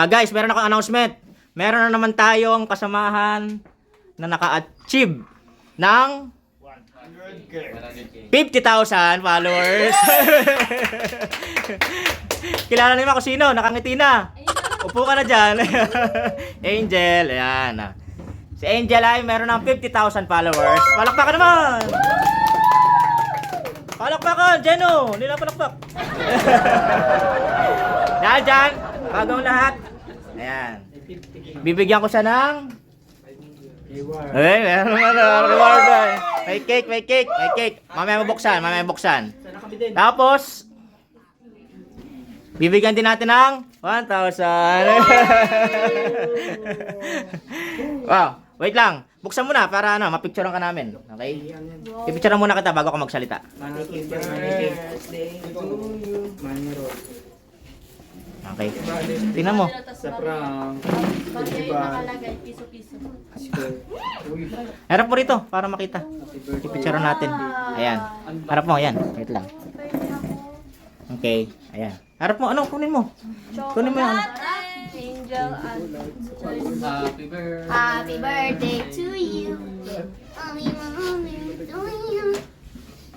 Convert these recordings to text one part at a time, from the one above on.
Ah guys, meron akong announcement. Meron na naman tayong kasamahan na naka-achieve ng 50,000 followers. Kilala niyo ako sino? Nakangiti na. Upo ka na dyan. Angel, ayan. Si Angel ay meron ng 50,000 followers. Palakpakan naman! Palakpakan, Jeno! Nila palakpak. Dahil dyan, bagong lahat. Ayan. Bibigyan ko siya ng... Ay, meron ano, reward. eh. May cake, may cake, may cake. Mamaya mabuksan, mamaya mabuksan. Tapos, bibigyan din natin ng 1,000. wow, wait lang. Buksan mo na para ano, mapicturean ka namin. Okay? Ipicturean muna kita bago ako magsalita. birthday to you. Okay. Tingnan mo. Sa prank. Bagay nakalagay, piso-piso. Harap mo rito para makita. Ipicturean natin. Ayan. Harap mo, ayan. Wait lang. Okay. Ayan. Harap mo, ano, kunin mo. Kunin mo yan. Angel and Happy birthday. Happy birthday to you. Happy birthday to you.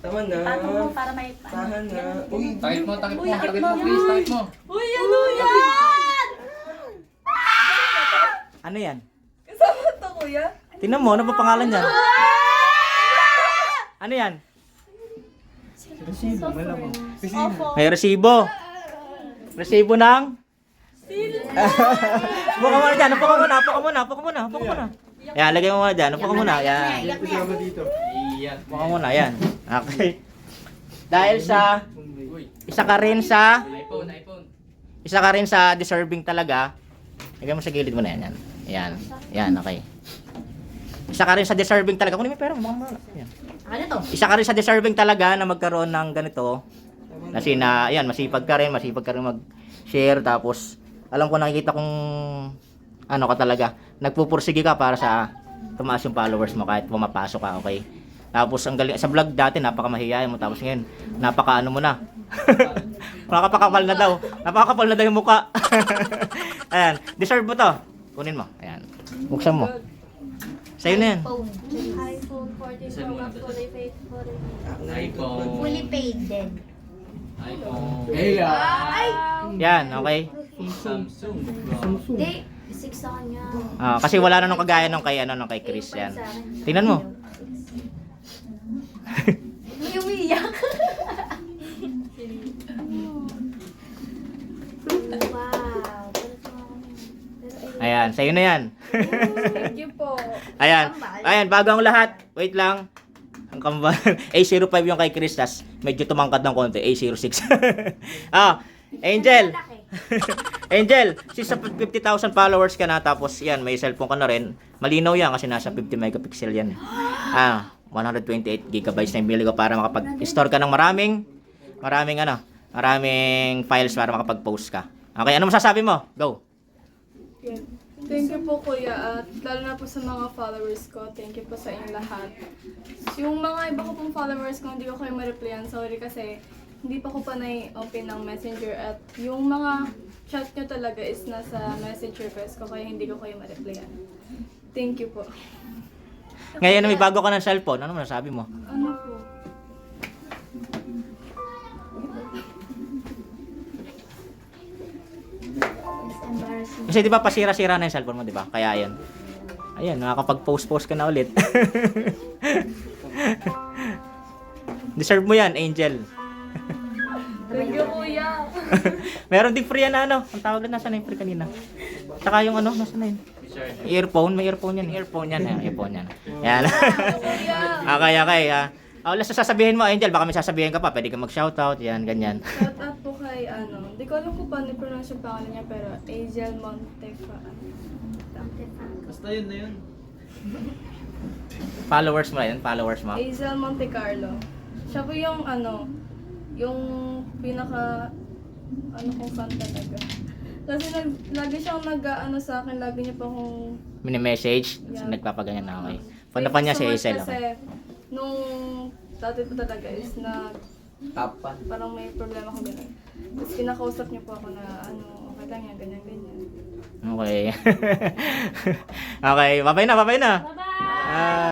Tama na. Paano mo para may Tahan na. Uy, Takip mo, takip mo, Uy, takip mo, mo. please, takip mo. Uy, ano yan? Ano yan? Kasama to, kuya? Tingnan mo, ano pa pangalan niyan? Ano yan? resibo, malamang. May resibo. Resibo ng? Upo ka muna dyan, upo ka muna, upo ka muna, upo ka muna, upo ka muna. Yan, lagay mo muna dyan, upo ka muna, yan. Kasama dito. Iyan. Upo ka muna, yan. Okay. Dahil sa, Uy, isa ka rin sa, iPhone, iPhone. isa ka rin sa deserving talaga. Lagay mo sa gilid mo na yan, yan. Yan, yan, okay. Isa ka rin sa deserving talaga. Kunin mo yung pera, mga mga. Yan. Ano to? Isa ka rin sa deserving talaga na magkaroon ng ganito. Kasi na, ayan, masipag ka rin, masipag ka rin mag-share. Tapos, alam ko nakikita kong, ano ka talaga, nagpupursige ka para sa tumaas yung followers mo kahit pumapasok ka, okay? Tapos, ang galing, sa vlog dati, napakamahiyain mo. Tapos ngayon, napaka ano mo na. Nakakapakapal na daw. Napakakapal na daw yung muka. ayan, deserve mo to. Kunin mo. Ayan. Buksan mo. Sa'yo na yan. Phone. iPhone 14 Pro Max fully paid. iPhone. Fully paid din. iPhone. Hey, ah. Yan, okay? Samsung. Hindi. 6 sa kanya. Ah, kasi wala na nung kagaya nung kay ano nung kay Chris yan. Tingnan mo. May umiyak. wow. Ayan, sa'yo na yan. Thank you po. Ayan. Ayan, bago ang lahat. Wait lang. Ang kambal. A05 yung kay Chris, tas medyo tumangkad ng konti. A06. ah, Angel. Angel, since sa 50,000 followers ka na, tapos yan, may cellphone ka na rin, malinaw yan kasi nasa 50 megapixel yan. Ah, 128 gigabytes na yung bili ko para makapag-store ka ng maraming, maraming ano, maraming files para makapag-post ka. Okay, ano masasabi mo? Go. Thank you po kuya at lalo na po sa mga followers ko. Thank you po sa inyong lahat. Yung mga iba ko pong followers ko, hindi ko kayo ma-replyan. Sorry kasi hindi pa ko pa na-open ng messenger at yung mga chat nyo talaga is nasa message request ko kaya hindi ko kayo ma-replyan. Thank you po. Ngayon, may bago ka ng cellphone. Ano masasabi mo? Ano po? Kasi di ba pasira-sira na yung cellphone mo, di ba? Kaya yan. Ayan, nakakapag-post-post ka na ulit. Deserve mo yan, Angel. Thank you kuya. Meron din free yan na ano. Ang tawag na, nasa na yung free kanina? Saka yung ano, nasa na yun? Earphone, may earphone yan. Earphone yan, eh. earphone yan. Yan. okay, okay. Ha. Oh, last na sasabihin mo, Angel, baka may sasabihin ka pa. Pwede ka mag-shoutout, yan, ganyan. Shout out po kay ano, hindi ko alam kung paano i-pronounce yung pangalan niya pero Azel Montefa. Basta yun na yun. Followers mo yan, followers mo. Azel Monte Carlo. Siya po yung ano, yung pinaka ano kong fan talaga. Kasi nag, lagi siyang nag ano sa akin, lagi niya pa akong Mini-message, Yeah. nagpapaganyan na, okay. Panda pa niya si so Hazel, okay. Kasi nung dati po talaga is na Tapan. parang may problema ko ganun. Tapos kinakausap niya po ako na ano, okay lang yan, ganyan, ganyan. Okay. okay, babay na, babay na. Bye-bye! Ah.